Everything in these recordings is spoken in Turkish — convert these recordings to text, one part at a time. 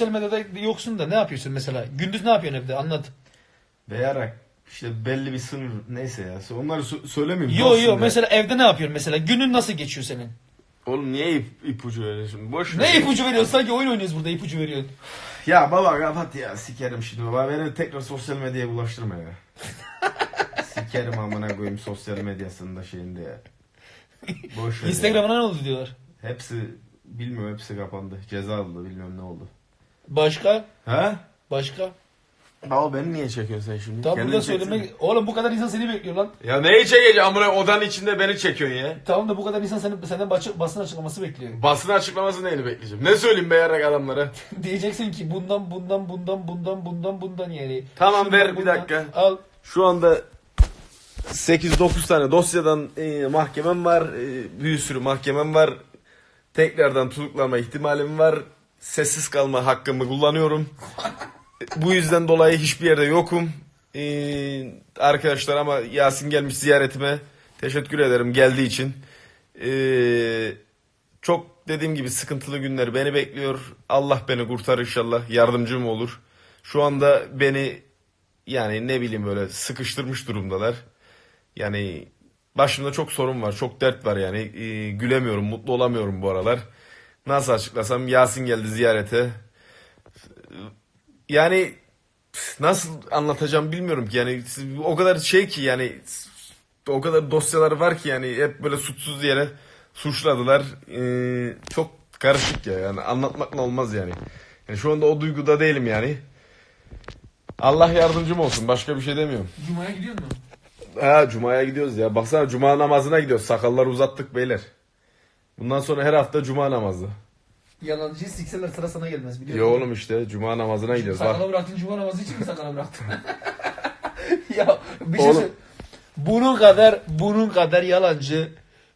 Sosyal medyada yoksun da ne yapıyorsun mesela? Gündüz ne yapıyorsun evde? Anlat. Beyarak işte belli bir sınır neyse ya. Onları sö- söylemeyeyim. Yo yo ya. mesela evde ne yapıyorsun mesela? Günün nasıl geçiyor senin? Oğlum niye ip, ipucu veriyorsun? Boş ver. Ne ipucu veriyorsun? Sanki oyun oynuyoruz burada ipucu veriyorsun. Ya baba kapat ya sikerim şimdi baba. Beni tekrar sosyal medyaya bulaştırma ya. sikerim amına koyayım sosyal medyasında şeyinde ya. Boş ver ya. Instagram'ına ne oldu diyorlar. Hepsi bilmiyorum hepsi kapandı. Ceza aldı bilmiyorum ne oldu. Başka? Ha? Başka? Baba beni niye çekiyorsun sen şimdi? Tam Kendini burada çeksene. söylemek... Oğlum bu kadar insan seni bekliyor lan. Ya neyi çekeceğim amına odanın içinde beni çekiyorsun ya. Tamam da bu kadar insan senin, senden basın, basın açıklaması bekliyor. Basın açıklaması neyini bekleyeceğim? Ne söyleyeyim beyarak adamlara? Diyeceksin ki bundan bundan bundan bundan bundan bundan yani. Tamam, ver bir dakika. Al. Şu anda 8-9 tane dosyadan e, mahkemem var. E, bir sürü mahkemem var. Tekrardan tutuklama ihtimalim var. Sessiz kalma hakkımı kullanıyorum. Bu yüzden dolayı hiçbir yerde yokum. E, arkadaşlar ama Yasin gelmiş ziyaretime. Teşekkür ederim geldiği için. E, çok dediğim gibi sıkıntılı günler beni bekliyor. Allah beni kurtarır inşallah. Yardımcım olur. Şu anda beni yani ne bileyim böyle sıkıştırmış durumdalar. Yani başımda çok sorun var, çok dert var yani. Ee, gülemiyorum, mutlu olamıyorum bu aralar. Nasıl açıklasam Yasin geldi ziyarete. Yani nasıl anlatacağım bilmiyorum ki yani o kadar şey ki yani o kadar dosyalar var ki yani hep böyle suçsuz yere suçladılar. Ee, çok karışık ya yani anlatmakla olmaz yani. Yani şu anda o duyguda değilim yani. Allah yardımcım olsun. Başka bir şey demiyorum. Cuma'ya gidiyor mu? Ha Cuma'ya gidiyoruz ya. Baksana Cuma namazına gidiyoruz. Sakalları uzattık beyler. Bundan sonra her hafta Cuma namazı. Yalancıyı sikseler sıra sana gelmez biliyor Ya oğlum işte Cuma namazına gidiyoruz. Bak. Sakala bıraktın cuma namazı için mi sakala bıraktın? ya bir şey Oğlum. söyle- Bunun kadar bunun kadar yalancı,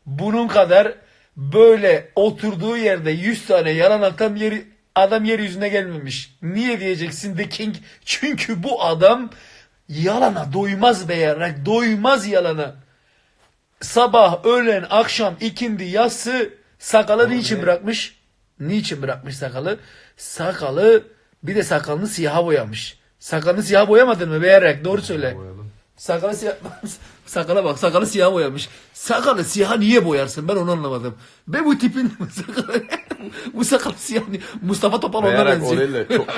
bunun kadar böyle oturduğu yerde 100 tane yalan atan yeri adam yeryüzüne gelmemiş. Niye diyeceksin The King? Çünkü bu adam yalana doymaz beyarak, doymaz yalana. Sabah, öğlen, akşam, ikindi, yatsı sakalı niçin ne? bırakmış? Niçin bırakmış sakalı? Sakalı bir de sakalını siyaha boyamış. Sakalını siyah boyamadın mı beyarak? Doğru söyle. Sakalı siyah... Sakala bak sakalı siyah boyamış. Sakalı siyah niye boyarsın ben onu anlamadım. Be bu tipin sakalı... bu sakalı siyah Mustafa Topal ona o benziyor. değil de çok,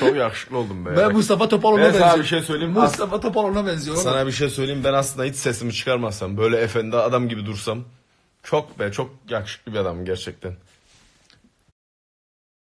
çok yakışıklı oldum be. ben Mustafa Topal ona Ben benziyor. sana bir şey söyleyeyim mi? Mustafa Topal ona benziyor. Sana bir şey söyleyeyim ben aslında hiç sesimi çıkarmazsam böyle efendi adam gibi dursam çok be çok yakışıklı bir adamım gerçekten.